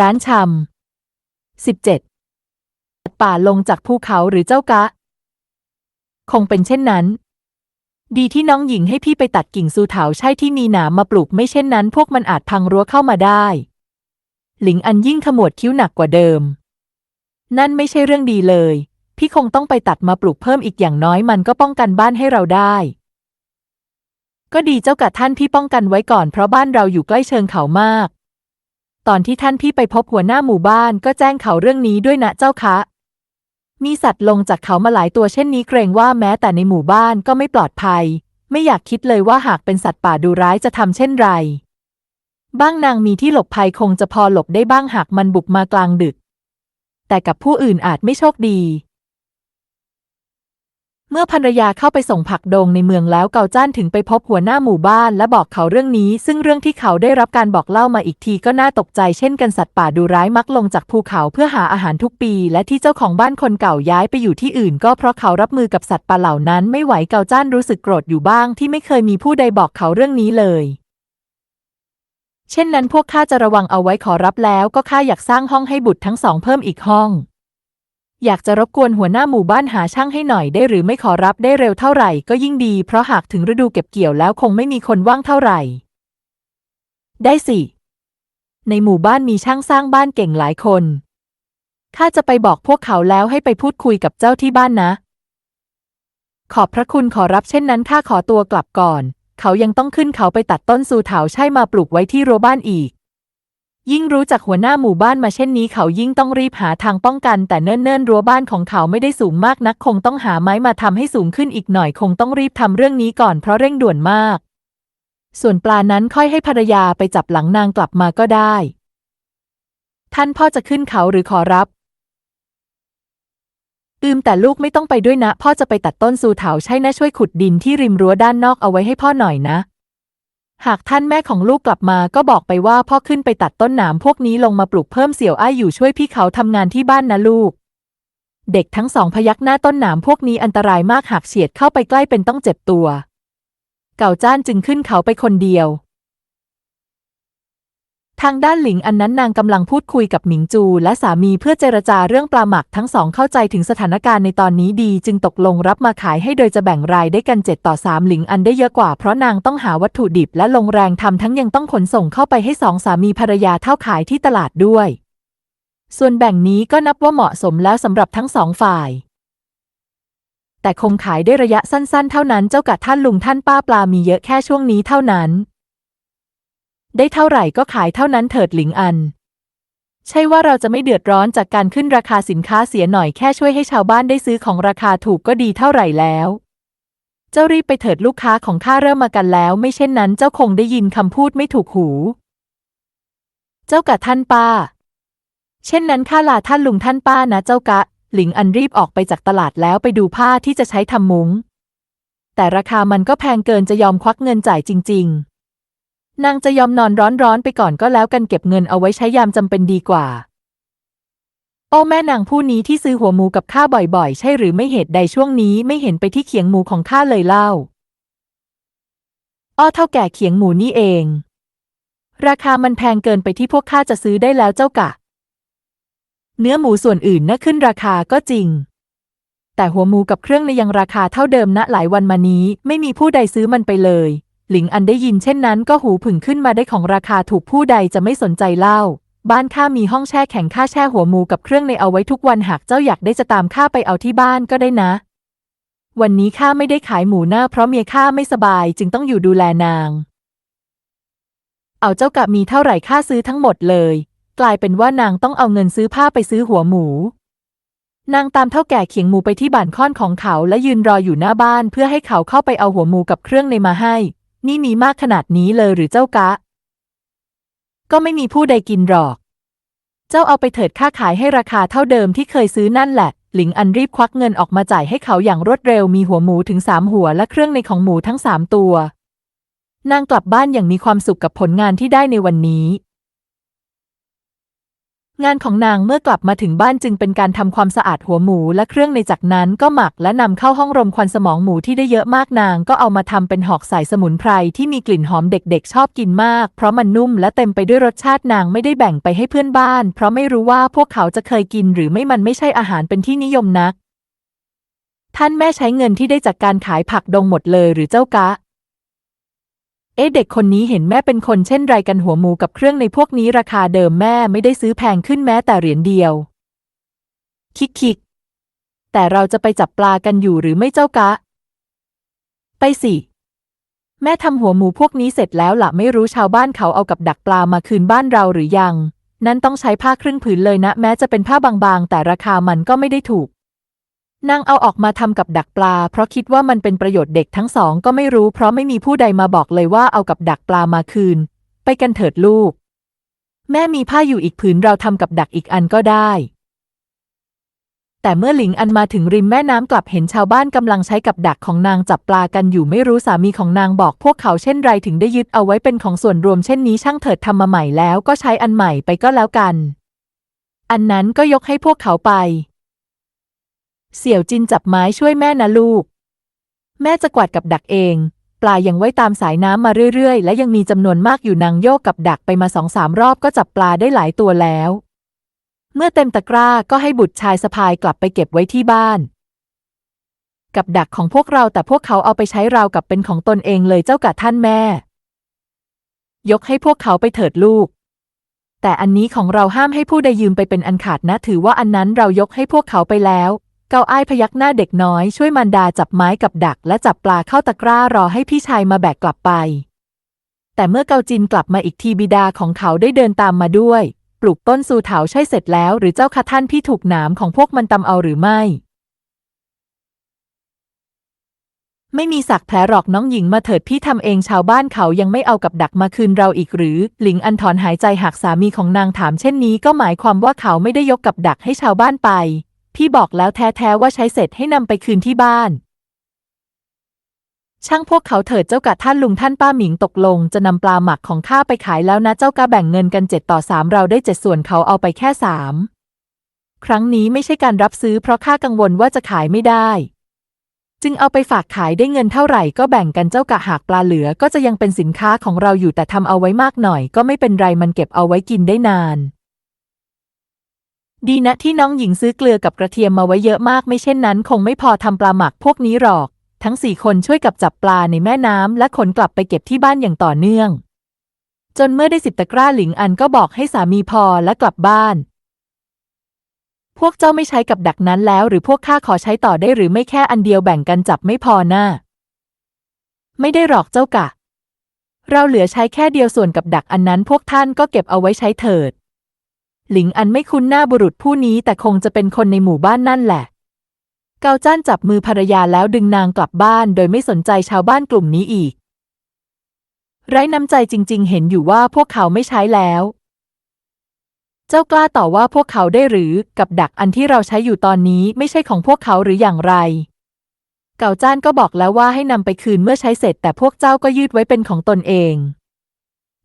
ร้านชำสิบเจ็ดป่าลงจากภูเขาหรือเจ้ากะ คงเป็นเช่นนั้น ดีที่น้องหญิงให้พี่ไปตัดกิ่งซูเถาใช่ที่มีหนามมาปลูกไม่เช่นนั้น พวกมันอาจพังรั้วเข้ามาได้ หลิงอันยิ่งขมวดคิ้วหนักกว่าเดิม นั่นไม่ใช่เรื่องดีเลย พี่คงต้องไปตัดมาปลูกเพิ่มอีกอย่างน้อยมันก็ป้องกันบ้านให้เราได้ก็ดีเจ้ากะท่านพี่ป้องกันไว้ก่อนเพราะบ้านเราอยู่ใกล้เชิงเขามาก ตอนที่ท่านพี่ไปพบหัวหน้าหมู่บ้านก็แจ้งเขาเรื่องนี้ด้วยนะเจ้าคะมีสัตว์ลงจากเขามาหลายตัวเช่นนี้เกรงว่าแม้แต่ในหมู่บ้านก็ไม่ปลอดภัย ไม่อยากคิดเลยว่าหากเป็นสัตว์ป่าดูร้ายจะทำเช่นไร บ้างนางมีที่หลบภัยคงจะพอหลบได้บ้างหากมันบุกมากลางดึก แต่กับผู้อื่นอาจไม่โชคดี เมื่อภรรยาเข้าไปส่งผักดงในเมืองแล้วเกาจ้านถึงไปพบหัวหน้าหมู่บ้านและบอกเขาเรื่องนี้ ซึ่งเรื่องที่เขาได้รับการบอกเล่ามาอีกทีก็น่าตกใจเช่นกันสัตว์ป่าดูร้ายมักลงจากภูเขาเพื่อหาอาหารทุกปี และที่เจ้าของบ้านคนเก่าย้ายไปอยู่ที่อื่น ก็เพราะเขารับมือกับสัตว์ป่าเหล่านั้นไม่ไหวเกาจ้านรู้สึกโกรธอยู่บ้างที่ไม่เคยมีผู้ใดบอกเขาเรื่องนี้เลยเช่นนั้นพวกข้าจะระวังเอาไว้ขอรับแล้วก็ข้าอยากสร้างห้องให้บุตรทั้งสองเพิ่มอีกห้อง อยากจะรบกวนหัวหน้าหมู่บ้านหาช่างให้หน่อยได้หรือไม่ขอรับได้เร็วเท่าไหร่ก็ยิ่งดี เพราะหากถึงฤดูเก็บเกี่ยวแล้วคงไม่มีคนว่างเท่าไหร่ ได้สิ ในหมู่บ้านมีช่างสร้างบ้านเก่งหลายคนข้าจะไปบอกพวกเขาแล้วให้ไปพูดคุยกับเจ้าที่บ้านนะ ขอบพระคุณขอรับเช่นนั้นข้าขอตัวกลับก่อน เขายังต้องขึ้นเขาไปตัดต้นซูเถาใช่มาปลูกไว้ที่รั้วบ้านอีก ยิ่งรู้จักหัวหน้าหมู่บ้านมาเช่นนี้เขายิ่งต้องรีบหาทางป้องกัน แต่เนิ่นๆรั้วบ้านของเขาไม่ได้สูงมากนัก คงต้องหาไม้มาทำให้สูงขึ้นอีกหน่อย คงต้องรีบทำเรื่องนี้ก่อนเพราะเร่งด่วนมาก ส่วนปลานั้นค่อยให้ภรรยาไปจับหลังนางกลับมาก็ได้ ท่านพ่อจะขึ้นเขาหรือขอรับอืมแต่ลูกไม่ต้องไปด้วยนะ พ่อจะไปตัดต้นซูเถาใช่นะช่วยขุดดินที่ริมรั้วด้านนอกเอาไว้ให้พ่อหน่อยนะ หากท่านแม่ของลูกกลับมาก็บอกไปว่าพ่อขึ้นไปตัดต้นหนามพวกนี้ลงมาปลูกเพิ่มเสี่ยวอ้ายอยู่ช่วยพี่เขาทำงานที่บ้านนะลูก เด็กทั้งสองพยักหน้าต้นหนามพวกนี้อันตรายมากหากเฉียดเข้าไปใกล้เป็นต้องเจ็บตัว เก่าจ้านจึงขึ้นเขาไปคนเดียว ทางด้านหลิงอันนั้นนางกำลังพูดคุยกับหมิงจูและสามีเพื่อเจรจาเรื่องปลาหมักทั้งสองเข้าใจถึงสถานการณ์ในตอนนี้ดี จึงตกลงรับมาขายให้โดยจะแบ่งรายได้กัน 7 ต่อ 3 หลิงอันได้เยอะกว่าเพราะนางต้องหาวัตถุดิบและลงแรงทำทั้งยังต้องขนส่งเข้าไปให้สองสามีภรรยาเท่าขายที่ตลาดด้วย ส่วนแบ่งนี้ก็นับว่าเหมาะสมแล้วสำหรับทั้งสองฝ่ายแต่คงขายได้ระยะสั้น ๆ เท่านั้น เจ้ากะท่านลุงท่านป้าปลามีเยอะแค่ช่วงนี้เท่านั้น ได้เท่าไหร่ก็ขายเท่านั้นเถิดหลิงอัน ใช่ว่าเราจะไม่เดือดร้อนจากการขึ้นราคาสินค้าเสียหน่อยแค่ช่วยให้ชาวบ้านได้ซื้อของราคาถูกก็ดีเท่าไหร่แล้ว เจ้ารีบไปเถิดลูกค้าของข้าเริ่มมากันแล้ว ไม่เช่นนั้นเจ้าคงได้ยินคำพูดไม่ถูกหู เจ้ากะท่านป้า เช่นนั้นข้าลาท่านลุงท่านป้านะเจ้ากะ หลิงอันรีบออกไปจากตลาดแล้วไปดูผ้าที่จะใช้ทำมุง้งแต่ราคามันก็แพงเกินจะยอมควักเงินจ่ายจริง ๆ นางจะยอมนอนร้อนๆไปก่อนก็แล้วกันเก็บเงินเอาไว้ใช้ยามจำเป็นดีกว่า โอ้แม่นางผู้นี้ที่ซื้อหัวหมูกับข้าบ่อยๆ ใช่หรือไม่เหตุใดช่วงนี้ไม่เห็นไปที่เขียงหมูของข้าเลยเล่า อ้อเท่าแก่เขียงหมูนี่เอง ราคามันแพงเกินไปที่พวกข้าจะซื้อได้แล้วเจ้ากะ เนื้อหมูส่วนอื่นน่ะขึ้นราคาก็จริง แต่หัวหมูกับเครื่องในยังราคาเท่าเดิมณหลายวันมานี้ไม่มีผู้ใดซื้อมันไปเลย หลิงอันได้ยินเช่นนั้นก็หูผึ่งขึ้นมาได้ของราคาถูกผู้ใดจะไม่สนใจเล่า บ้านข้ามีห้องแช่แข็งข้าแช่หัวหมูกับเครื่องในเอาไว้ทุกวันหากเจ้าอยากได้จะตามข้าไปเอาที่บ้านก็ได้นะ วันนี้ข้าไม่ได้ขายหมูหน้าเพราะเมียข้าไม่สบายจึงต้องอยู่ดูแลนาง เอาเจ้ากะมีเท่าไหร่ข้าซื้อทั้งหมดเลย กลายเป็นว่านางต้องเอาเงินซื้อผ้าไปซื้อหัวหมู นางตามเท่าแก่เขียงหมูไปที่บ้านค่อนของเขาและยืนรออยู่หน้าบ้านเพื่อให้เขาเข้าไปเอาหัวหมูกับเครื่องในมาให้ นี่มีมากขนาดนี้เลยหรือเจ้ากะ ก็ไม่มีผู้ใดกินหรอก เจ้าเอาไปเถิดค่าขายให้ราคาเท่าเดิมที่เคยซื้อนั่นแหละ หลิงอันรีบควักเงินออกมาจ่ายให้เขาอย่างรวดเร็วมีหัวหมูถึงสามหัวและเครื่องในของหมูทั้งสามตัวนางกลับบ้านอย่างมีความสุขกับผลงานที่ได้ในวันนี้ งานของนางเมื่อกลับมาถึงบ้านจึงเป็นการทำความสะอาดหัวหมูและเครื่องในจากนั้นก็หมักและนำเข้าห้องรมควันสมองหมูที่ได้เยอะมากนางก็เอามาทำเป็นหอกใส่สมุนไพรที่มีกลิ่นหอมเด็กๆ ชอบกินมาก เพราะมันนุ่มและเต็มไปด้วยรสชาตินางไม่ได้แบ่งไปให้เพื่อนบ้าน เพราะไม่รู้ว่าพวกเขาจะเคยกินหรือไม่มันไม่ใช่อาหารเป็นที่นิยมนัก ท่านแม่ใช้เงินที่ได้จากการขายผักดงหมดเลยหรือเจ้ากะ เอ๊ะเด็กคนนี้เห็นแม่เป็นคนเช่นไรกันหัวหมูกับเครื่องในพวกนี้ราคาเดิมแม่ไม่ได้ซื้อแพงขึ้นแม้แต่เหรียญเดียว คิกคิกแต่เราจะไปจับปลากันอยู่หรือไม่เจ้ากะ ไปสิ แม่ทำหัวหมูพวกนี้เสร็จแล้วละไม่รู้ชาวบ้านเขาเอากับดักปลามาคืนบ้านเราหรือยัง นั่นต้องใช้ผ้าครึ่งผืนเลยนะ แม้จะเป็นผ้าบางๆ แต่ราคามันก็ไม่ได้ถูก นางเอาออกมาทำกับดักปลา เพราะคิดว่ามันเป็นประโยชน์เด็กทั้งสองก็ไม่รู้ เพราะไม่มีผู้ใดมาบอกเลยว่าเอากับดักปลามาคืน ไปกันเถิดลูก แม่มีผ้าอยู่อีกผืนเราทำกับดักอีกอันก็ได้ แต่เมื่อหลิงอันมาถึงริมแม่น้ำกลับเห็นชาวบ้านกำลังใช้กับดักของนางจับปลากันอยู่ไม่รู้สามีของนางบอกพวกเขาเช่นไรถึงได้ยึดเอาไว้เป็นของส่วนรวมเช่นนี้ช่างเถิดทำมาใหม่แล้วก็ใช้อันใหม่ไปก็แล้วกัน อันนั้นก็ยกให้พวกเขาไป เสี่ยวจินจับไม้ช่วยแม่นะลูก แม่จะกวาดกับดักเอง ปลายังไว้ตามสายน้ำมาเรื่อยๆ และยังมีจำนวนมากอยู่นางโยกกับดักไปมาสองสามรอบก็จับปลาได้หลายตัวแล้ว เมื่อเต็มตะกร้าก็ให้บุตรชายสะพายกลับไปเก็บไว้ที่บ้าน กับดักของพวกเราแต่พวกเขาเอาไปใช้ราวกับเป็นของตนเองเลยเจ้ากะท่านแม่ ยกให้พวกเขาไปเถิดลูกแต่อันนี้ของเราห้ามให้ผู้ใดยืมไปเป็นอันขาดนะ ถือว่าอันนั้นเรายกให้พวกเขาไปแล้ว เกาอ้ายพยักหน้าเด็กน้อยช่วยมารดาจับไม้กับดัก และจับปลาเข้าตะกร้ารอให้พี่ชายมาแบกกลับไป แต่เมื่อเกาจินกลับมาอีกทีบิดาของเขาได้เดินตามมาด้วย ปลูกต้นซูเถาใช่เสร็จแล้ว หรือเจ้าคะท่านพี่ถูกหนามของพวกมันตำเอาหรือไม่ ไม่มีสักแผลหรอกน้องหญิงมาเถิดพี่ทำเองชาวบ้านเขายังไม่เอากับดักมาคืนเราอีกหรือ หลิงอันถอนหายใจหากสามีของนางถามเช่นนี้ก็หมายความว่าเขาไม่ได้ยกกับดักให้ชาวบ้านไป พี่บอกแล้วแท้ๆว่าใช้เสร็จให้นำไปคืนที่บ้าน ช่างพวกเขาเถิดเจ้ากะท่านลุงท่านป้าหมิงตกลง จะนำปลาหมักของข้าไปขายแล้วนะเจ้ากะแบ่งเงินกันเจ็ดต่อสามเราได้เจ็ดส่วนเขาเอาไปแค่สามครั้งนี้ไม่ใช่การรับซื้อเพราะข้ากังวลว่าจะขายไม่ได้ จึงเอาไปฝากขายได้เงินเท่าไหร่ก็แบ่งกันเจ้ากะหากปลาเหลือก็จะยังเป็นสินค้าของเราอยู่แต่ทำเอาไว้มากหน่อย ก็ไม่เป็นไรมันเก็บเอาไว้กินได้นาน ดีนะที่น้องหญิงซื้อเกลือกับกระเทียมมาไว้เยอะมากไม่เช่นนั้น คงไม่พอทำปลาหมักพวกนี้หรอก ทั้งสี่คนช่วยกับจับปลาในแม่น้ำและขนกลับไปเก็บที่บ้านอย่างต่อเนื่อง จนเมื่อได้สิบตะกร้าหลิงอันก็บอกให้สามีพอและกลับบ้าน พวกเจ้าไม่ใช้กับดักนั้นแล้วหรือพวกข้าขอใช้ต่อได้หรือไม่แค่อันเดียวแบ่งกันจับไม่พอหน้าไม่ได้หรอกเจ้ากะ เราเหลือใช้แค่เดียวส่วนกับดักอันนั้น พวกท่านก็เก็บเอาไว้ใช้เถิด หลิงอันไม่คุ้นหน้าบุรุษผู้นี้แต่คงจะเป็นคนในหมู่บ้านนั่นแหละ เกาจ้านจับมือภรรยาแล้วดึงนางกลับบ้านโดยไม่สนใจชาวบ้านกลุ่มนี้อีก ไร้น้ำใจจริง ๆ เห็นอยู่ว่าพวกเขาไม่ใช้แล้ว เจ้ากล้าต่อว่าพวกเขาได้หรือกับดักอันที่เราใช้อยู่ตอนนี้ไม่ใช่ของพวกเขาหรืออย่างไร เก่าจ้านก็บอกแล้วว่าให้นำไปคืนเมื่อใช้เสร็จ แต่พวกเจ้าก็ยืดไว้เป็นของตนเอง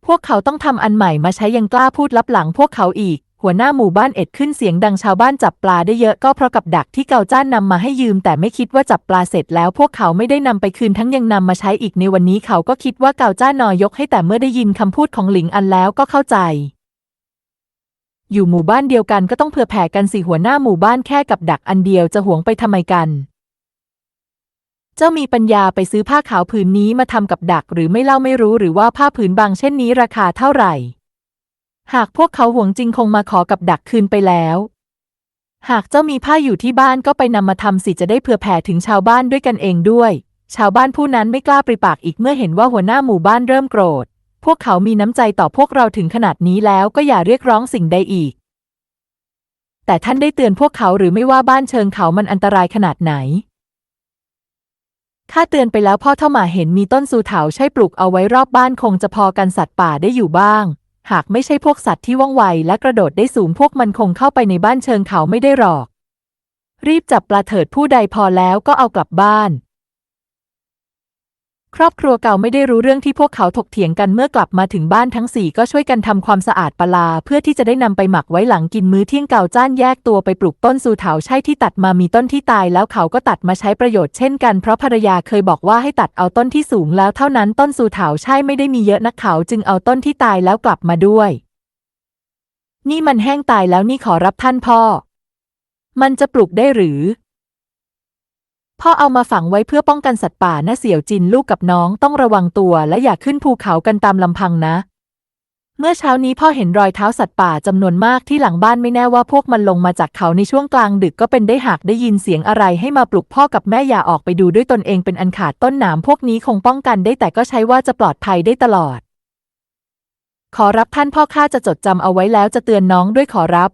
พวกเขาต้องทำอันใหม่มาใช้ยังกล้าพูดลับหลังพวกเขาอีก หัวหน้าหมู่บ้านเอ็ดขึ้นเสียงดังชาวบ้านจับปลาได้เยอะก็เพราะกับดักที่เกาจ้านนำมาให้ยืม แต่ไม่คิดว่าจับปลาเสร็จแล้วพวกเขาไม่ได้นำไปคืนทั้งยังนำมาใช้อีกในวันนี้เขาก็คิดว่าเกาจ้านนอยกให้แต่เมื่อได้ยินคำพูดของหลิงอันแล้วก็เข้าใจ อยู่หมู่บ้านเดียวกันก็ต้องเผื่อแผ่กันสิหัวหน้าหมู่บ้านแค่กับดักอันเดียวจะหวงไปทำไมกัน เจ้ามีปัญญาไปซื้อผ้าขาวผืนนี้มาทำกับดักหรือไม่เล่าไม่รู้หรือว่าผ้าผืนบางเช่นนี้ราคาเท่าไหร่ หากพวกเขาหวงจริงคงมาขอกับดักคืนไปแล้ว หากเจ้ามีผ้าอยู่ที่บ้านก็ไปนำมาทำสิจะได้เผื่อแผ่ถึงชาวบ้านด้วยกันเองด้วย ชาวบ้านผู้นั้นไม่กล้าปริปากอีกเมื่อเห็นว่าหัวหน้าหมู่บ้านเริ่มโกรธ พวกเขามีน้ำใจต่อพวกเราถึงขนาดนี้แล้วก็อย่าเรียกร้องสิ่งใดอีก แต่ท่านได้เตือนพวกเขาหรือไม่ว่าบ้านเชิงเขามันอันตรายขนาดไหนข้าเตือนไปแล้วพ่อเท่าหมาเห็นมีต้นซูเถาใช่ปลูกเอาไว้รอบบ้านคงจะพอกันสัตว์ป่าได้อยู่บ้าง หากไม่ใช่พวกสัตว์ที่ว่องไวและกระโดดได้สูงพวกมันคงเข้าไปในบ้านเชิงเขาไม่ได้หรอก รีบจับปลาเถิดผู้ใดพอแล้วก็เอากลับบ้าน ครอบครัวเก่าไม่ได้รู้เรื่องที่พวกเขาถกเถียงกันเมื่อกลับมาถึงบ้านทั้งสี่ก็ช่วยกันทำความสะอาดปลา เพื่อที่จะได้นำไปหมักไว้หลังกินมื้อเที่ยงเก่าจ้านแยกตัวไปปลูกต้นซูเถาใช่ที่ตัดมามีต้นที่ตายแล้วเขาก็ตัดมาใช้ประโยชน์เช่นกันเพราะภรรยาเคยบอกว่าให้ตัดเอาต้นที่สูงแล้วเท่านั้นต้นซูเถาใช่ไม่ได้มีเยอะนักเขาจึงเอาต้นที่ตายแล้วกลับมาด้วย นี่มันแห้งตายแล้วนี่ขอรับท่านพ่อ มันจะปลูกได้หรือ พ่อเอามาฝังไว้เพื่อป้องกันสัตว์ป่านะเสี่ยวจินลูกกับน้องต้องระวังตัวและอย่าขึ้นภูเขากันตามลำพังนะ เมื่อเช้านี้พ่อเห็นรอยเท้าสัตว์ป่าจำนวนมากที่หลังบ้านไม่แน่ว่าพวกมันลงมาจากเขาในช่วงกลางดึกก็เป็นได้หากได้ยินเสียงอะไรให้มาปลุกพ่อกับแม่อย่าออกไปดูด้วยตนเองเป็นอันขาดต้นหนามพวกนี้คงป้องกันได้แต่ก็ใช้ว่าจะปลอดภัยได้ตลอด ขอรับท่านพ่อข้าจะจดจำเอาไว้แล้วจะเตือนน้องด้วยขอรับ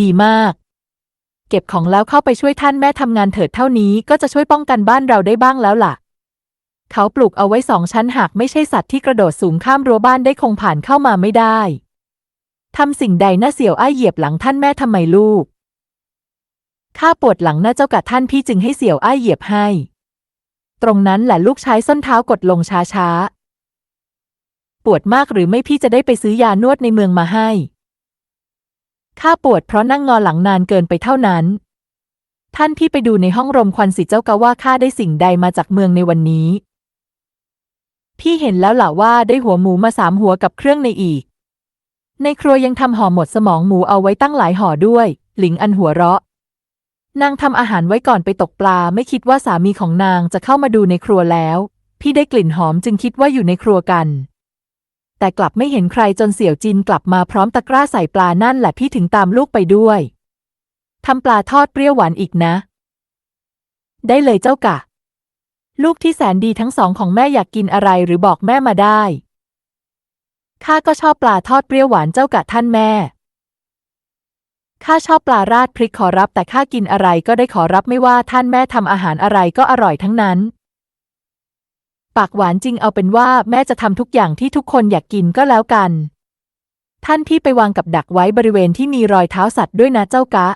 ดีมาก เก็บของแล้วเข้าไปช่วยท่านแม่ทำงานเถิดเท่านี้ก็จะช่วยป้องกันบ้านเราได้บ้างแล้วล่ะ เขาปลูกเอาไว้สองชั้นหากไม่ใช่สัตว์ที่กระโดดสูงข้ามรั้วบ้านได้คงผ่านเข้ามาไม่ได้ทำสิ่งใดน่าเสียวอ้ายเหยียบหลังท่านแม่ทำไมลูกข้าปวดหลังหน้าเจ้ากะท่านพี่จึงให้เสี่ยวอ้ายเหยียบให้ ตรงนั้นแหละลูกใช้ส้นเท้ากดลงช้าๆปวดมากหรือไม่พี่จะได้ไปซื้อยานวดในเมืองมาให้ ข้าปวดเพราะนั่งงอหลังนานเกินไปเท่านั้น ท่านพี่ไปดูในห้องรมควันสิเจ้ากะว่าข้าได้สิ่งใดมาจากเมืองในวันนี้ พี่เห็นแล้วล่ะว่าได้หัวหมูมาสามหัวกับเครื่องในอีก ในครัวยังทำห่อหมดสมองหมูเอาไว้ตั้งหลายห่อด้วย หลิงอันหัวเราะ นางทำอาหารไว้ก่อนไปตกปลาไม่คิดว่าสามีของนางจะเข้ามาดูในครัวแล้ว พี่ได้กลิ่นหอมจึงคิดว่าอยู่ในครัวกัน แต่กลับไม่เห็นใครจนเสี่ยวจินกลับมาพร้อมตะกร้าใส่ปลานั่นแหละพี่ถึงตามลูกไปด้วยทำปลาทอดเปรี้ยวหวานอีกนะ ได้เลยเจ้ากะ ลูกที่แสนดีทั้งสองของแม่อยากกินอะไรหรือบอกแม่มาได้ข้าก็ชอบปลาทอดเปรี้ยวหวานเจ้ากะท่านแม่ข้าชอบปลาราดพริกขอรับแต่ข้ากินอะไรก็ได้ขอรับไม่ว่าท่านแม่ทำอาหารอะไรก็อร่อยทั้งนั้น ปากหวานจริงเอาเป็นว่าแม่จะทำทุกอย่างที่ทุกคนอยากกินก็แล้วกัน ท่านที่ไปวางกับดักไว้บริเวณที่มีรอยเท้าสัตว์ด้วยนะเจ้ากะ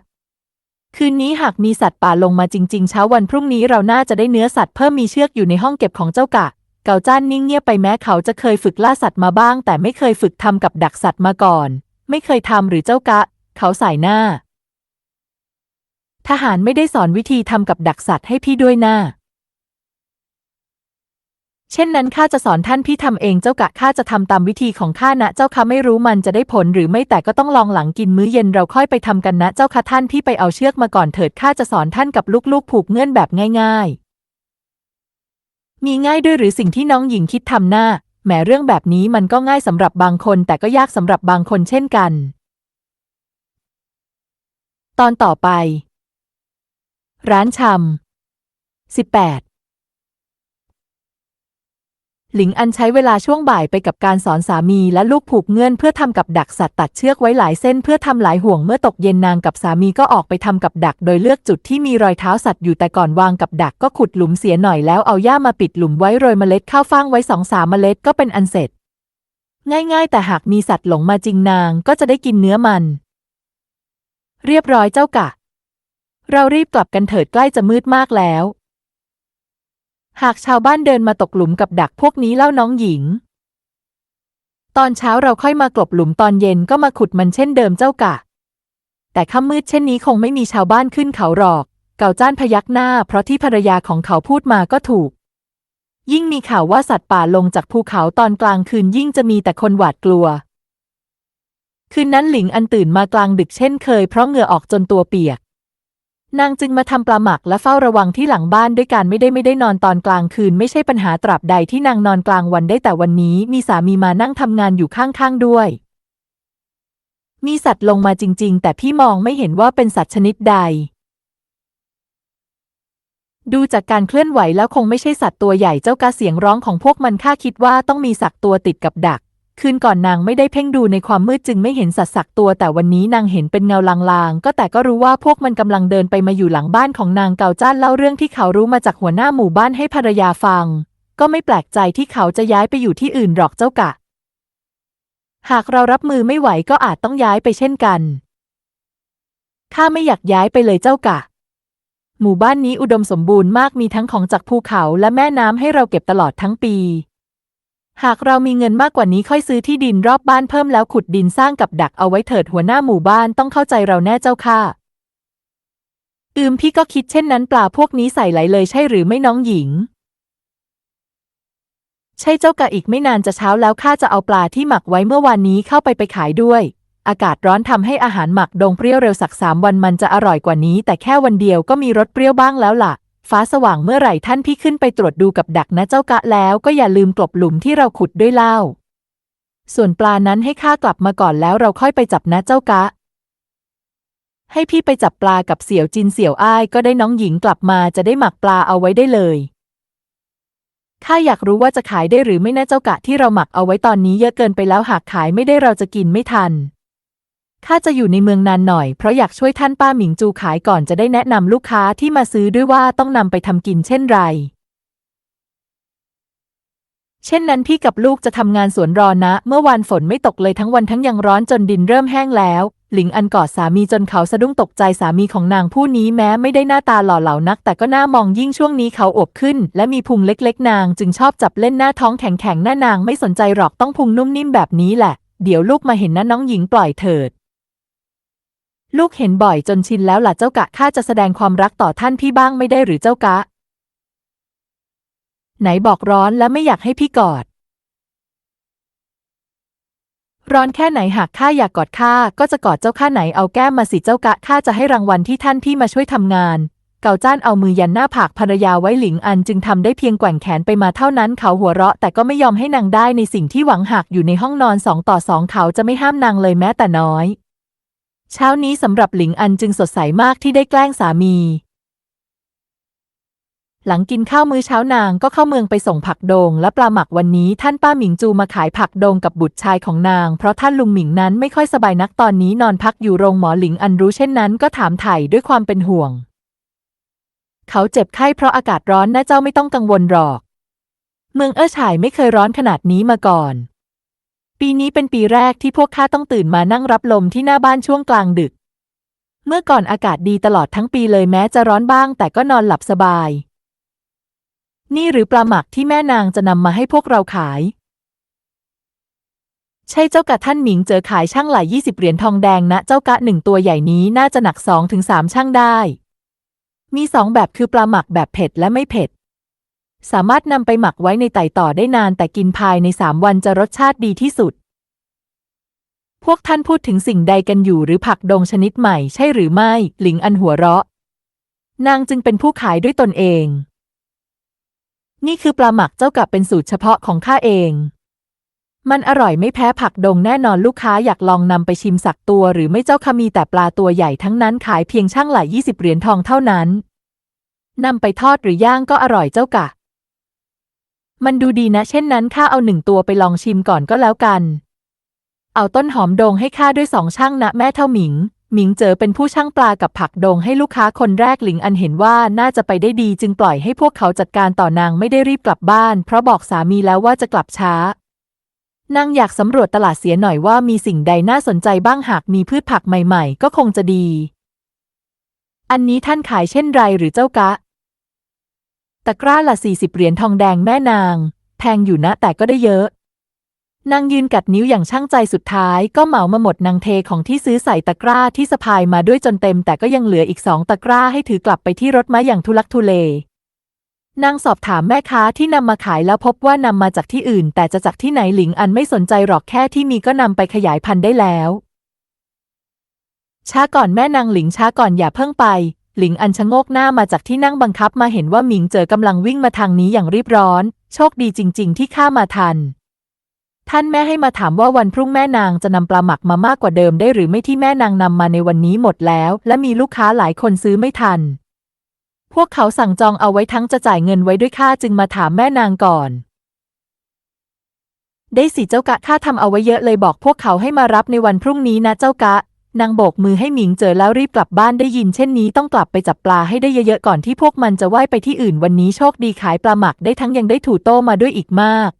คืนนี้หากมีสัตว์ป่าลงมาจริง ๆ เช้าวันพรุ่งนี้เราน่าจะได้เนื้อสัตว์เพิ่มมีเชือกอยู่ในห้องเก็บของเจ้ากะ เกาจ้านนิ่งเงียบไปแม้เขาจะเคยฝึกล่าสัตว์มาบ้าง แต่ไม่เคยฝึกทำกับดักสัตว์มาก่อน ไม่เคยทำหรือเจ้ากะ เขาสายหน้า ทหารไม่ได้สอนวิธีทำกับดักสัตว์ให้พี่ด้วยหน้า เช่นนั้นข้าจะสอนท่านพี่ทำเองเจ้ากะข้าจะทำตามวิธีของข้านะเจ้าคะไม่รู้มันจะได้ผลหรือไม่แต่ก็ต้องลองหลังกินมื้อเย็นเราค่อยไปทำกันนะเจ้าคะท่านพี่ไปเอาเชือกมาก่อนเถิดข้าจะสอนท่านกับลูกๆ ผูกเงื่อนแบบง่าย ๆ มีง่ายด้วยหรือสิ่งที่น้องหญิงคิดทำหน้าแหมเรื่องแบบนี้มันก็ง่ายสำหรับบางคน แต่ก็ยากสำหรับบางคนเช่นกัน ตอนต่อไป ร้านชำสิบแปด หลิงอันใช้เวลาช่วงบ่ายไปกับการสอนสามีและลูกผูกเงื่อนเพื่อทำกับดักสัตว์ตัดเชือกไว้หลายเส้นเพื่อทำหลายห่วงเมื่อตกเย็นนางกับสามีก็ออกไปทำกับดัก โดยเลือกจุดที่มีรอยเท้าสัตว์อยู่แต่ก่อนวางกับดักก็ขุดหลุมเสียหน่อยแล้วเอาหญ้ามาปิดหลุมไว้โรยเมล็ดข้าวฟ่างไว้สองสามเมล็ดก็เป็นอันเสร็จ ง่าย ๆ แต่หากมีสัตว์หลงมาจริงนางก็จะได้กินเนื้อมัน เรียบร้อยเจ้ากะ เรารีบกลับกันเถิดใกล้จะมืดมากแล้ว หากชาวบ้านเดินมาตกหลุมกับดักพวกนี้เล่าน้องหญิง ตอนเช้าเราค่อยมากลบหลุมตอนเย็นก็มาขุดมันเช่นเดิมเจ้ากะ แต่ค่ำมืดเช่นนี้คงไม่มีชาวบ้านขึ้นเขาหรอก เก่าจ้านพยักหน้า เพราะที่ภรรยาของเขาพูดมาก็ถูก ยิ่งมีข่าวว่าสัตว์ป่าลงจากภูเขาตอนกลางคืนยิ่งจะมีแต่คนหวาดกลัว คืนนั้นหลิงอันตื่นมากลางดึกเช่นเคยเพราะเหงื่อออกจนตัวเปียก นางจึงมาทำปลาหมักและเฝ้าระวังที่หลังบ้านด้วยการไม่ได้ไม่ได้นอนตอนกลางคืน ไม่ใช่ปัญหาตราบใดที่นางนอนกลางวันได้แต่วันนี้ มีสามีมานั่งทำงานอยู่ข้างๆด้วย มีสัตว์ลงมาจริง ๆ แต่พี่มองไม่เห็นว่าเป็นสัตว์ชนิดใด ดูจากการเคลื่อนไหวแล้วคงไม่ใช่สัตว์ตัวใหญ่เจ้ากาเสียงร้องของพวกมันข้าคิดว่าต้องมีสักตัวติดกับดัก คืนก่อนนางไม่ได้เพ่งดูในความมืดจึงไม่เห็นสัตว์สักตัว แต่วันนี้นางเห็นเป็นเงาลางๆ ก็แต่ก็รู้ว่าพวกมันกำลังเดินไปมาอยู่หลังบ้านของนางเกาจ้านเล่าเรื่องที่เขารู้มาจากหัวหน้าหมู่บ้านให้ภรรยาฟัง ก็ไม่แปลกใจที่เขาจะย้ายไปอยู่ที่อื่นหรอกเจ้ากะ หากเรารับมือไม่ไหวก็อาจต้องย้ายไปเช่นกันข้าไม่อยากย้ายไปเลยเจ้ากะ หมู่บ้านนี้อุดมสมบูรณ์มากมีทั้งของจากภูเขาและแม่น้ำให้เราเก็บตลอดทั้งปี หากเรามีเงินมากกว่านี้ค่อยซื้อที่ดินรอบบ้านเพิ่มแล้วขุดดินสร้างกับดักเอาไว้เถิดหัวหน้าหมู่บ้านต้องเข้าใจเราแน่เจ้าค่ะ อืมพี่ก็คิดเช่นนั้นปลาพวกนี้ใส่ไหลเลยใช่หรือไม่น้องหญิง ใช่เจ้ากะอีกไม่นานจะเช้าแล้วข้าจะเอาปลาที่หมักไว้เมื่อวานนี้เข้าไปไปขายด้วย อากาศร้อนทำให้อาหารหมักดงเปรี้ยวเร็วสักสามวันมันจะอร่อยกว่านี้ แต่แค่วันเดียวก็มีรสเปรี้ยวบ้างแล้วล่ะ ฟ้าสว่างเมื่อไหร่ท่านพี่ขึ้นไปตรวจดูกับดักนะเจ้ากะแล้วก็อย่าลืมกลบหลุมที่เราขุดด้วยเล่าส่วนปลานั้นให้ข้ากลับมาก่อนแล้วเราค่อยไปจับนะเจ้ากะ ให้พี่ไปจับปลากับเสี่ยวจินเสี่ยวอ้ายก็ได้น้องหญิงกลับมาจะได้หมักปลาเอาไว้ได้เลยข้าอยากรู้ว่าจะขายได้หรือไม่นะเจ้ากะที่เราหมักเอาไว้ตอนนี้เยอะเกินไปแล้วหากขายไม่ได้เราจะกินไม่ทัน ข้าจะอยู่ในเมืองนานหน่อยเพราะอยากช่วยท่านป้าหมิงจูขายก่อนจะได้แนะนำลูกค้าที่มาซื้อด้วยว่าต้องนำไปทำกินเช่นไร เช่นนั้นพี่กับลูกจะทำงานสวนรอนะ เมื่อวานฝนไม่ตกเลยทั้งวันทั้งยังร้อนจนดินเริ่มแห้งแล้ว หลิงอันกอดสามีจนเขาสะดุ้งตกใจสามีของนางผู้นี้แม้ไม่ได้หน้าตาหล่อเหลานัก แต่ก็น่ามองยิ่งช่วงนี้เขาอบขึ้น และมีพุงเล็ก ๆ นาง จึงชอบจับเล่นหน้าท้องแข็งๆหน้านางไม่สนใจหรอกต้องพุงนุ่มนิ่มแบบนี้แหละ เดี๋ยวลูกมาเห็นนะน้องหญิงปล่อยเถิด ลูกเห็นบ่อยจนชินแล้วล่ะเจ้ากะข้าจะแสดงความรักต่อท่านพี่บ้างไม่ได้หรือเจ้ากะ ไหนบอกร้อนและไม่อยากให้พี่กอด ร้อนแค่ไหนหากข้าอยากกอดข้าก็จะกอดเจ้าข้าไหนเอาแก้มมาสิเจ้ากะข้าจะให้รางวัลที่ท่านพี่มาช่วยทำงาน เกาจ้านเอามือยันหน้าผากภรรยาไว้หลิงอันจึงทำได้เพียงแกว่งแขนไปมาเท่านั้นเขาหัวเราะแต่ก็ไม่ยอมให้นางได้ในสิ่งที่หวังหากอยู่ในห้องนอนสองต่อสองเขาจะไม่ห้ามนางเลยแม้แต่น้อย เช้านี้สำหรับหลิงอันจึงสดใสมากที่ได้แกล้งสามี หลังกินข้าวมื้อเช้านางก็เข้าเมืองไปส่งผักโดงและปลาหมักวันนี้ท่านป้าหมิงจูมาขายผักโดงกับบุตรชายของนาง เพราะท่านลุงหมิงนั้นไม่ค่อยสบายนักตอนนี้นอนพักอยู่โรงหมอหลิงอันรู้เช่นนั้นก็ถามไถ่ด้วยความเป็นห่วง เขาเจ็บไข้เพราะอากาศร้อนนะเจ้าไม่ต้องกังวลหรอก เมืองเอ้อฉายไม่เคยร้อนขนาดนี้มาก่อน ปีนี้เป็นปีแรกที่พวกข้าต้องตื่นมานั่งรับลมที่หน้าบ้านช่วงกลางดึก เมื่อก่อนอากาศดีตลอดทั้งปีเลยแม้จะร้อนบ้าง แต่ก็นอนหลับสบาย นี่หรือปลาหมักที่แม่นางจะนำมาให้พวกเราขาย ใช่เจ้ากะท่านหมิงเจอขายช่างหลายยี่สิบเหรียญทองแดงนะเจ้ากะหนึ่งตัวใหญ่นี้น่าจะหนักสองถึงสามช่างได้ มีสองแบบคือปลาหมักแบบเผ็ดและไม่เผ็ด สามารถนำไปหมักไว้ในไต่ต่อได้นานแต่กินภายในสามวันจะรสชาติดีที่สุด พวกท่านพูดถึงสิ่งใดกันอยู่หรือผักดงชนิดใหม่ใช่หรือไม่ หลิงอันหัวเราะ นางจึงเป็นผู้ขายด้วยตนเอง นี่คือปลาหมักเจ้ากับเป็นสูตรเฉพาะของข้าเอง มันอร่อยไม่แพ้ผักดงแน่นอนลูกค้าอยากลองนำไปชิมสักตัว หรือไม่เจ้าค่ะมีแต่ปลาตัวใหญ่ทั้งนั้นขายเพียงช่างหลายยี่สิบเหรียญทองเท่านั้นนำไปทอดหรือย่างก็อร่อยเจ้ากะ มันดูดีนะ เช่นนั้นข้าเอาหนึ่งตัวไปลองชิมก่อนก็แล้วกัน เอาต้นหอมดงให้ข้าด้วยสองช่างนะแม่เท่าหมิง หมิงเจอเป็นผู้ช่างปลากับผักดงให้ลูกค้าคนแรกหลิงอันเห็นว่าน่าจะไปได้ดีจึงปล่อยให้พวกเขาจัดการต่อนางไม่ได้รีบกลับบ้าน เพราะบอกสามีแล้วว่าจะกลับช้านางอยากสำรวจตลาดเสียหน่อยว่ามีสิ่งใดน่าสนใจบ้างหากมีพืชผักใหม่ๆ ก็คงจะดี อันนี้ท่านขายเช่นไรหรือเจ้ากะ ตะกร้าละสี่สิบเหรียญทองแดงแม่นาง แพงอยู่นะแต่ก็ได้เยอะ นางยืนกัดนิ้วอย่างช่างใจสุดท้ายก็เหมามาหมดนางเทของที่ซื้อใส่ตะกร้าที่สะพายมาด้วยจนเต็ม แต่ก็ยังเหลืออีกสองตะกร้าให้ถือกลับไปที่รถม้าอย่างทุลักทุเล นางสอบถามแม่ค้าที่นำมาขายแล้วพบว่านำมาจากที่อื่น แต่จะจากที่ไหนหลิงอันไม่สนใจหรอกแค่ที่มีก็นำไปขยายพันธุ์ได้แล้วช้าก่อนแม่นางหลิงช้าก่อนอย่าเพิ่งไป หลิงอันชะโงกหน้ามาจากที่นั่งบังคับมาเห็นว่าหมิงเจอกำลังวิ่งมาทางนี้อย่างรีบร้อน โชคดีจริง ๆ ที่ข้ามาทัน ท่านแม่ให้มาถามว่าวันพรุ่งแม่นางจะนำปลาหมักมามากกว่าเดิมได้หรือไม่ที่แม่นางนำมาในวันนี้หมดแล้ว และมีลูกค้าหลายคนซื้อไม่ทัน พวกเขาสั่งจองเอาไว้ทั้งจะจ่ายเงินไว้ด้วยค่าจึงมาถามแม่นางก่อน ได้สิเจ้ากะข้าทำเอาไว้เยอะเลยบอกพวกเขาให้มารับในวันพรุ่งนี้นะเจ้ากะ นางโบกมือให้หมิงเจอแล้วรีบกลับบ้านได้ยินเช่นนี้ต้องกลับไปจับปลาให้ได้เยอะๆก่อนที่พวกมันจะว่ายไปที่อื่นวันนี้โชคดีขายปลาหมักได้ทั้งยังได้ถูโต้มาด้วยอีกมาก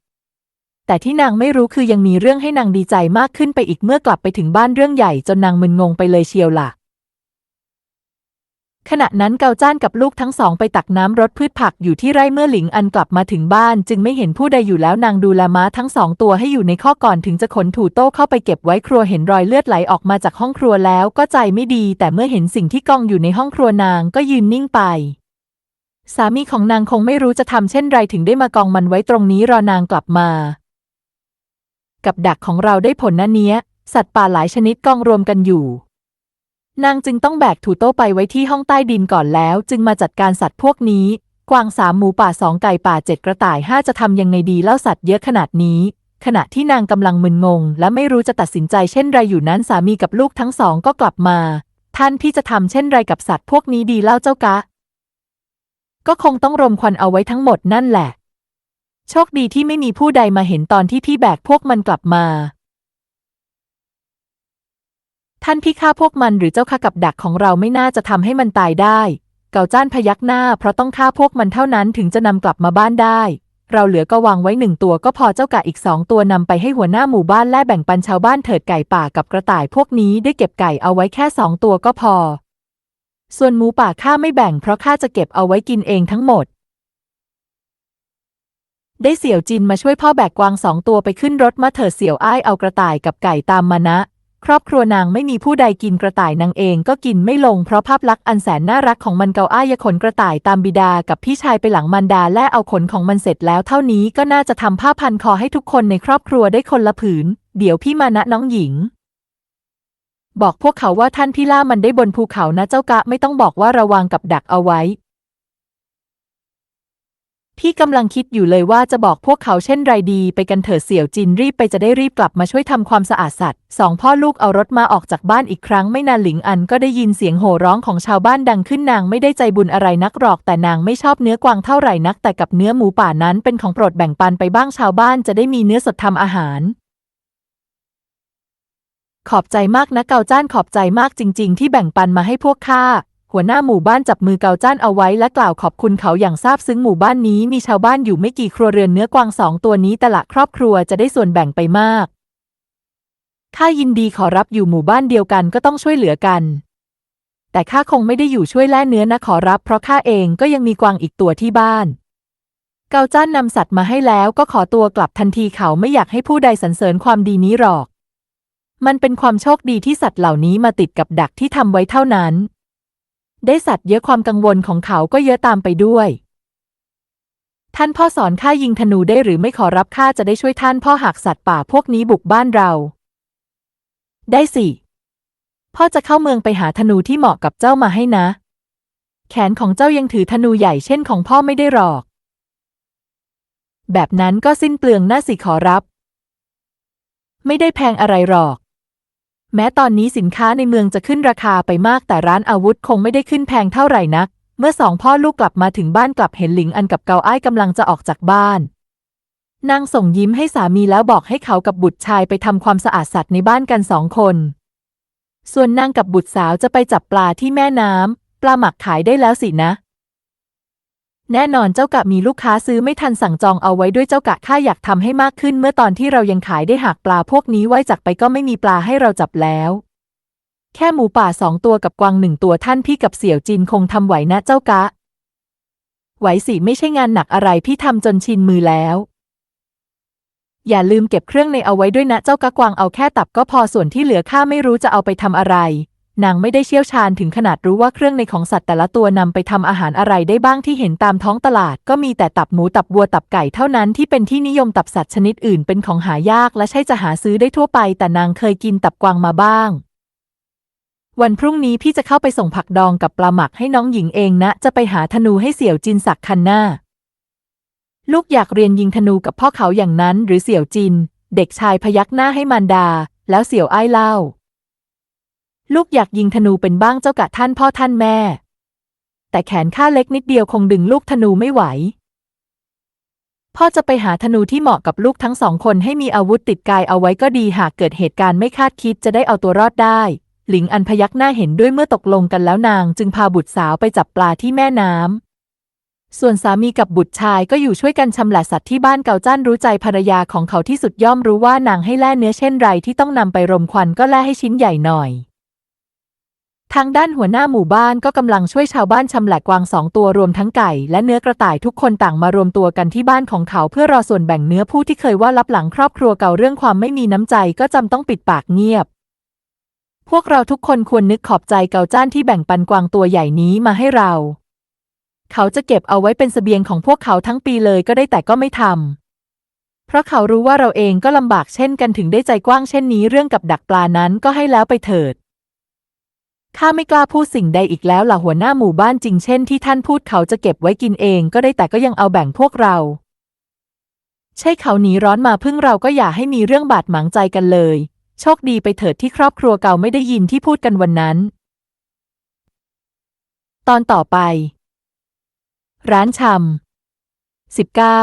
แต่ที่นางไม่รู้คือยังมีเรื่องให้นางดีใจมากขึ้นไปอีกเมื่อกลับไปถึงบ้านเรื่องใหญ่จนนางมึนงงไปเลยเชียวล่ะ ขณะนั้นเกาจ้านกับลูกทั้งสองไปตักน้ำรดพืชผักอยู่ที่ไร่เมื่อหลิงอันกลับมาถึงบ้าน จึงไม่เห็นผู้ใดอยู่แล้วนางดูแลม้าทั้งสองตัวให้อยู่ในข้อก่อนถึงจะขนถูโต้เข้าไปเก็บไว้ครัวเห็นรอยเลือดไหลออกมาจากห้องครัวแล้วก็ใจไม่ดี แต่เมื่อเห็นสิ่งที่กองอยู่ในห้องครัวนางก็ยืนนิ่งไป สามีของนางคงไม่รู้จะทำเช่นไรถึงได้มากองมันไว้ตรงนี้รอนางกลับมา กับดักของเราได้ผลนะเนี้ย สัตว์ป่าหลายชนิดกองรวมกันอยู่ นางจึงต้องแบกถูโต้ไปไว้ที่ห้องใต้ดินก่อนแล้ว จึงมาจัดการสัตว์พวกนี้ กวางสามหมูป่าสองไก่ป่าเจ็ดกระต่ายห้าจะทำยังไงดีเล่าสัตว์เยอะขนาดนี้ ขณะที่นางกำลังมึนงง และไม่รู้จะตัดสินใจเช่นไรอยู่นั้นสามีกับลูกทั้งสองก็กลับมา ท่านพี่จะทำเช่นไรกับสัตว์พวกนี้ดีเล่าเจ้ากะ ก็คงต้องรมควันเอาไว้ทั้งหมดนั่นแหละ โชคดีที่ไม่มีผู้ใดมาเห็นตอนที่พี่แบกพวกมันกลับมา ท่านพี่ฆ่าพวกมันหรือเจ้าข้ากับดักของเราไม่น่าจะทำให้มันตายได้ เกาจ้านพยักหน้าเพราะต้องฆ่าพวกมันเท่านั้นถึงจะนำกลับมาบ้านได้ เราเหลือก็วางไว้หนึ่งตัวก็พอเจ้ากะอีกสองตัวนำไปให้หัวหน้าหมู่บ้านและแบ่งปันชาวบ้านเถิดไก่ป่ากับกระต่ายพวกนี้ได้เก็บไก่เอาไว้แค่สองตัวก็พอ ส่วนหมูป่าข้าไม่แบ่งเพราะข้าจะเก็บเอาไว้กินเองทั้งหมดได้เสี่ยวจินมาช่วยพ่อแบกกวางสองตัวไปขึ้นรถมาเถิดเสี่ยวอ้ายเอากระต่ายกับไก่ตามมานะ ครอบครัวนางไม่มีผู้ใดกินกระต่ายนางเองก็กินไม่ลงเพราะภาพลักษณ์อันแสนน่ารักของมันเกาอ้ายขนกระต่ายตามบิดากับพี่ชายไปหลังมันดาและเอาขนของมันเสร็จแล้วเท่านี้ก็น่าจะทำผ้าพันคอให้ทุกคนในครอบครัวได้คนละผืน เดี๋ยวพี่มานะน้องหญิง บอกพวกเขาว่าท่านพี่ล่ามันได้บนภูเขานะเจ้ากะไม่ต้องบอกว่าระวังกับดักเอาไว้ พี่กำลังคิดอยู่เลยว่าจะบอกพวกเขาเช่นไรดีไปกันเถิดเสี่ยวจินรีบไปจะได้รีบกลับมาช่วยทำความสะอาดสัตว์สองพ่อลูกเอารถมาออกจากบ้านอีกครั้งไม่นานหลิงอันก็ได้ยินเสียงโห่ร้องของชาวบ้านดังขึ้นนางไม่ได้ใจบุญอะไรนักหรอกแต่นางไม่ชอบเนื้อกวางเท่าไหร่นัก แต่กับเนื้อหมูป่านั้นเป็นของโปรดแบ่งปันไปบ้างชาวบ้านจะได้มีเนื้อสดทำอาหารขอบใจมากนะเกาจ้านขอบใจมากจริง ๆ ที่แบ่งปันมาให้พวกข้า หัวหน้าหมู่บ้านจับมือเกาจ้านเอาไว้และกล่าวขอบคุณเขาอย่างซาบซึ้งหมู่บ้านนี้มีชาวบ้านอยู่ไม่กี่ครัวเรือนเนื้อกวางสองตัวนี้แต่ละครอบครัวจะได้ส่วนแบ่งไปมากข้ายินดีขอรับอยู่หมู่บ้านเดียวกันก็ต้องช่วยเหลือกัน แต่ข้าคงไม่ได้อยู่ช่วยแล่เนื้อนะขอรับ เพราะข้าเองก็ยังมีกวางอีกตัวที่บ้าน เกาจ้านนำสัตว์มาให้แล้วก็ขอตัวกลับทันทีเขาไม่อยากให้ผู้ใดสรรเสริญความดีนี้หรอก มันเป็นความโชคดีที่สัตว์เหล่านี้มาติดกับดักที่ทำไว้เท่านั้น ได้สัตว์เยอะความกังวลของเขาก็เยอะตามไปด้วย ท่านพ่อสอนข้ายิงธนูได้หรือไม่ขอรับข้าจะได้ช่วยท่านพ่อหากสัตว์ป่าพวกนี้บุกบ้านเรา ได้สิ พ่อจะเข้าเมืองไปหาธนูที่เหมาะกับเจ้ามาให้นะ แขนของเจ้ายังถือธนูใหญ่เช่นของพ่อไม่ได้หรอก แบบนั้นก็สิ้นเปลืองน่าสิขอรับ ไม่ได้แพงอะไรหรอก แม้ตอนนี้สินค้าในเมืองจะขึ้นราคาไปมากแต่ร้านอาวุธคงไม่ได้ขึ้นแพงเท่าไหร่นัก เมื่อสองพ่อลูกกลับมาถึงบ้านกลับเห็นหลิงอันกับเกาอ้ายกำลังจะออกจากบ้าน นางส่งยิ้มให้สามีแล้วบอกให้เขากับบุตรชายไปทำความสะอาดสัตว์ในบ้านกันสองคน ส่วนนางกับบุตรสาวจะไปจับปลาที่แม่น้ำปลาหมักขายได้แล้วสินะ แน่นอนเจ้ากะมีลูกค้าซื้อไม่ทันสั่งจองเอาไว้ด้วยเจ้ากะข้าอยากทำให้มากขึ้นเมื่อตอนที่เรายังขายได้หากปลาพวกนี้ไว้จักไปก็ไม่มีปลาให้เราจับแล้ว แค่หมูป่าสองตัวกับกวางหนึ่งตัวท่านพี่กับเสี่ยวจินคงทำไหวนะเจ้ากะ ไหวสิไม่ใช่งานหนักอะไรพี่ทำจนชินมือแล้ว อย่าลืมเก็บเครื่องในเอาไว้ด้วยนะเจ้ากะกวางเอาแค่ตับก็พอส่วนที่เหลือข้าไม่รู้จะเอาไปทำอะไร นางไม่ได้เชี่ยวชาญถึงขนาดรู้ว่าเครื่องในของสัตว์แต่ละตัวนำไปทำอาหารอะไรได้บ้างที่เห็นตามท้องตลาด ก็มีแต่ตับหมูตับวัวตับไก่เท่านั้นที่เป็นที่นิยมตับสัตว์ชนิดอื่นเป็นของหายากและใช่จะหาซื้อได้ทั่วไป แต่นางเคยกินตับกวางมาบ้าง วันพรุ่งนี้พี่จะเข้าไปส่งผักดองกับปลาหมักให้น้องหญิงเองนะ จะไปหาธนูให้เสี่ยวจินสักคันหน้า ลูกอยากเรียนยิงธนูกับพ่อเขาอย่างนั้น หรือเสี่ยวจิน เด็กชายพยักหน้าให้มารดา แล้วเสี่ยวไอ้เล่า ลูกอยากยิงธนูเป็นบ้างเจ้ากะท่านพ่อท่านแม่ แต่แขนข้าเล็กนิดเดียวคงดึงลูกธนูไม่ไหว พ่อจะไปหาธนูที่เหมาะกับลูกทั้งสองคนให้มีอาวุธติดกายเอาไว้ก็ดีหากเกิดเหตุการณ์ไม่คาดคิดจะได้เอาตัวรอดได้ หลิงอันพยักหน้าเห็นด้วยเมื่อตกลงกันแล้วนางจึงพาบุตรสาวไปจับปลาที่แม่น้ำส่วนสามีกับบุตรชายก็อยู่ช่วยกันชำแหละสัตว์ที่บ้านเกาจ้านรู้ใจภรรยาของเขาที่สุดย่อมรู้ว่านางให้แล่เนื้อเช่นไรที่ต้องนำไปรมควันก็แล่ให้ชิ้นใหญ่หน่อย ทางด้านหัวหน้าหมู่บ้านก็กำลังช่วยชาวบ้านชำแหละกวางสองตัวรวมทั้งไก่และเนื้อกระต่ายทุกคนต่างมารวมตัวกันที่บ้านของเขาเพื่อรอส่วนแบ่งเนื้อผู้ที่เคยว่ารับหลังครอบครัวเก่าเรื่องความไม่มีน้ำใจก็จำต้องปิดปากเงียบ พวกเราทุกคนควรนึกขอบใจเกาจ้านที่แบ่งปันกวางตัวใหญ่นี้มาให้เรา เขาจะเก็บเอาไว้เป็นเสบียงของพวกเขาทั้งปีเลยก็ได้แต่ก็ไม่ทำเพราะเขารู้ว่าเราเองก็ลำบากเช่นกันถึงได้ใจกว้างเช่นนี้เรื่องกับดักปลานั้นก็ให้แล้วไปเถิด ข้าไม่กล้าพูดสิ่งใดอีกแล้วล่ะหัวหน้าหมู่บ้านจริงเช่นที่ท่านพูดเขาจะเก็บไว้กินเองก็ได้แต่ก็ยังเอาแบ่งพวกเรา ใช่เขาหนีร้อนมาพึ่งเราก็อย่าให้มีเรื่องบาดหมางใจกันเลย โชคดีไปเถิดที่ครอบครัวเก่าไม่ได้ยินที่พูดกันวันนั้น ตอนต่อไป ร้านชำสิบเก้า